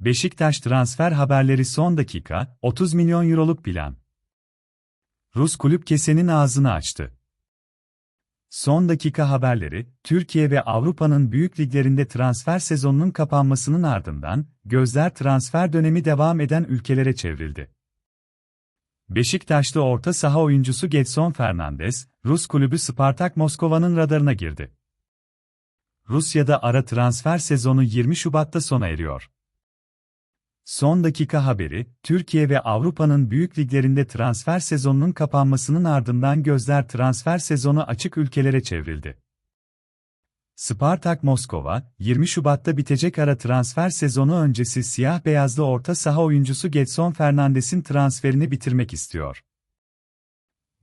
Beşiktaş transfer haberleri son dakika, 30 milyon euroluk plan. Rus kulüp kesenin ağzını açtı. Son dakika haberleri, Türkiye ve Avrupa'nın büyük liglerinde transfer sezonunun kapanmasının ardından, gözler transfer dönemi devam eden ülkelere çevrildi. Beşiktaşlı orta saha oyuncusu Getson Fernandes, Rus kulübü Spartak Moskova'nın radarına girdi. Rusya'da ara transfer sezonu 20 Şubat'ta sona eriyor. Son dakika haberi, Türkiye ve Avrupa'nın büyük liglerinde transfer sezonunun kapanmasının ardından gözler transfer sezonu açık ülkelere çevrildi. Spartak Moskova, 20 Şubat'ta bitecek ara transfer sezonu öncesi siyah beyazlı orta saha oyuncusu Getson Fernandes'in transferini bitirmek istiyor.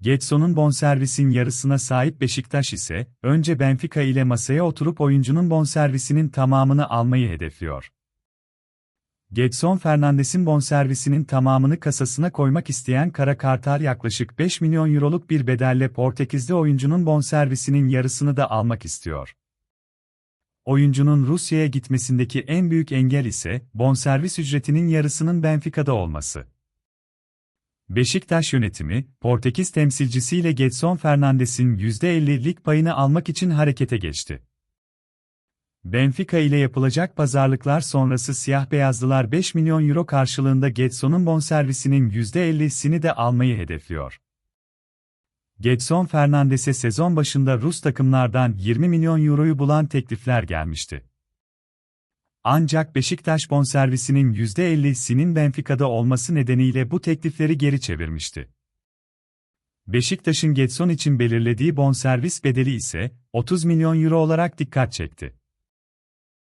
Getson'un bonservisin yarısına sahip Beşiktaş ise, önce Benfica ile masaya oturup oyuncunun bonservisinin tamamını almayı hedefliyor. Getson Fernandes'in bonservisinin tamamını kasasına koymak isteyen Kara Kartal yaklaşık 5 milyon euroluk bir bedelle Portekizli oyuncunun bonservisinin yarısını da almak istiyor. Oyuncunun Rusya'ya gitmesindeki en büyük engel ise bonservis ücretinin yarısının Benfica'da olması. Beşiktaş yönetimi, Portekiz temsilcisiyle Getson Fernandes'in %50'lik payını almak için harekete geçti. Benfica ile yapılacak pazarlıklar sonrası siyah-beyazlılar 5 milyon euro karşılığında Getson'un bonservisinin %50'sini de almayı hedefliyor. Getson Fernandes'e sezon başında Rus takımlardan 20 milyon euroyu bulan teklifler gelmişti. Ancak Beşiktaş bonservisinin %50'sinin Benfica'da olması nedeniyle bu teklifleri geri çevirmişti. Beşiktaş'ın Getson için belirlediği bonservis bedeli ise 30 milyon euro olarak dikkat çekti.